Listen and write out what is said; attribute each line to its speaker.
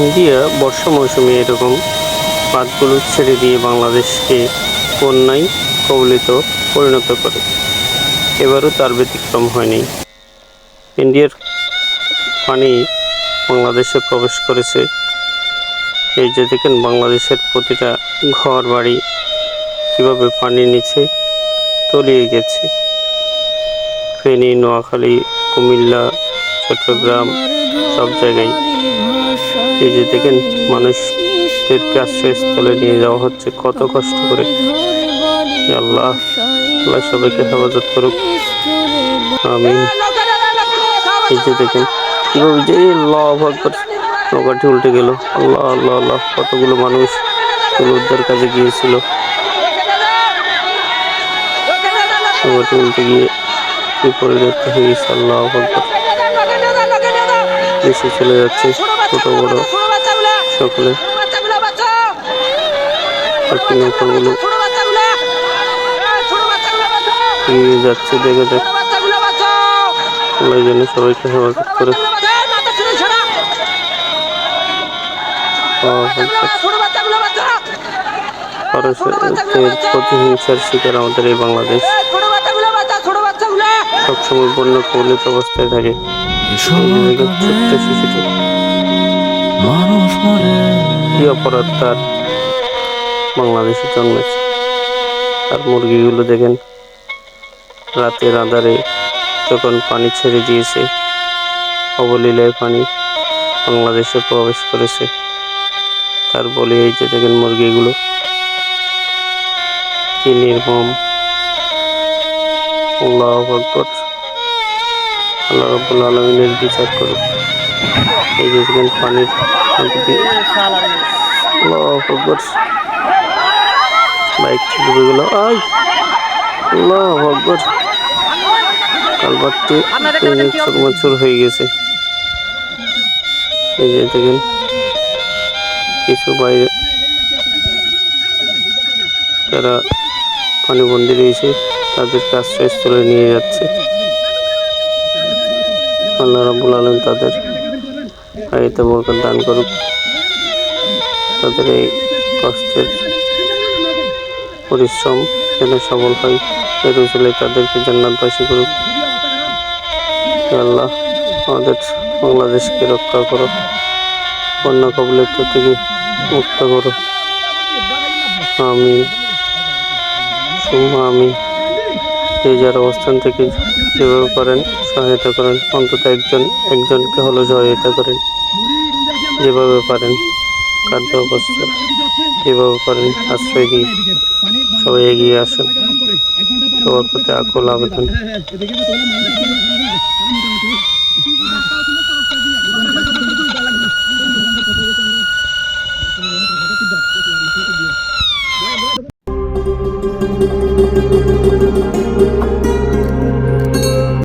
Speaker 1: India বর্ষা মৌসুমে এরকম পাতগুলো ছেড়ে দিয়ে বাংলাদেশকে বন্যায় কবলিত, পরিণত করে। এবারও তার ব্যতিক্রম হয়নি। ইন্ডিয়ার পানি বাংলাদেশে প্রবেশ করেছে। এই যে দেখেন, বাংলাদেশের প্রতিটা ঘর বাড়ি কীভাবে পানির নিচে তলিয়ে গেছে। ফেনী, নোয়াখালী, কুমিল্লা, চট্টগ্রাম সব জায়গায় এই যে দেখেন, মানুষদেরকে আশ্রয়স্থলে নিয়ে যাওয়া হচ্ছে, কত কষ্ট করে। আল্লাহ আল্লাহ সবাইকে হেফাজত করুক। আমি এই যে দেখেন, কীভাবে যে আকবর নৌকাটি উল্টে গেল। আল্লাহ আল্লাহ আল্লাহ, কতগুলো মানুষ উদ্ধার কাজে গিয়েছিল। নৌকাটি উল্টে গিয়ে কি পরিণত হয়ে গেছে, আল্লাহ আকবর। দেশে চলে যাচ্ছে, ছোট বড় সকলে। এগিয়ে যাচ্ছে, দেখে যাক। যেন সবাইকে হেফাজত করে। প্রতিহিংসার শিকার আমাদের এই বাংলাদেশ। সবসময় বন্য কবলিত অবস্থায় থাকে। ছোট্ট কি অপরাধ তার বাংলাদেশে জন্মেছে। আর মুরগিগুলো দেখেন, রাতের আধারে যখন পানি ছেড়ে দিয়েছে, অবলীলায় পানি বাংলাদেশে প্রবেশ করেছে। তার বলে এই যে দেখেন মুরগিগুলো, কি নির্মম। আল্লাহ আকবর। আল্লাহ রব্বুল আলমিনের বিচার করুক। এই যে দেখেন পানির বাইকটি ডুবে গেল। আই! আল্লাহ আকবর। কালবারটি চুরমাচুর হয়ে গেছে। এই যে দেখেন কিছু বাইরে যারা পানিবন্দি রয়েছে তাদেরকে আশ্রয়স্থলে নিয়ে যাচ্ছে। আল্লাহ রাবুল আলম তাদের বরকত দান করুক। তাদের এই কষ্টের পরিশ্রম যেন সফল হয়, এর উচলে তাদেরকে জান্নাতবাসী করুক। আল্লাহ, আমাদের বাংলাদেশকে রক্ষা করো, বন্যা কবলিত থেকে মুক্ত করো। আমি আমি যে যার অবস্থান থেকে যেভাবে করেন সহায়তা করেন। অন্তত একজন, একজনকে হলো সহায়তা করেন। যেভাবে পারেন খাদ্য অবস্থা যেভাবে পারেন আশ্রয় দিয়ে সবাই এগিয়ে আসুন। সবার প্রতি আকুল আবেদন।